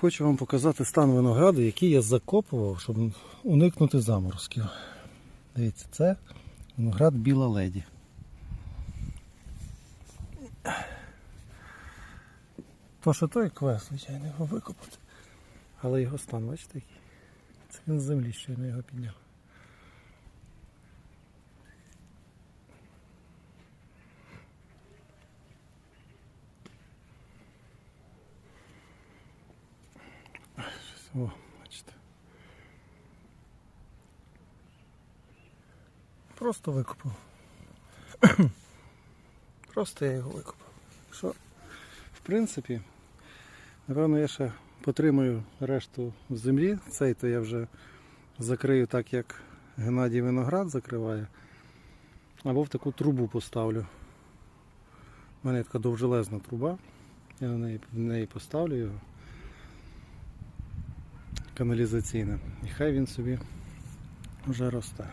Хочу вам показати стан винограду, який я закопував, щоб уникнути заморозків. Дивіться, це виноград біла леді. То, що той квест, звичайно, його викопати. Але його стан, бачите, який? Це він з землі щойно його підняв. О, бачите. Просто викопав. Просто я його викопав. Що, в принципі, напевно, я ще потримаю решту землі. Цей то я вже закрию так, як Геннадій Виноград закриває. Або в таку трубу поставлю. У мене така довжелезна труба. Я на неї, в неї поставлю його. Каналізаційна. І хай він собі вже росте.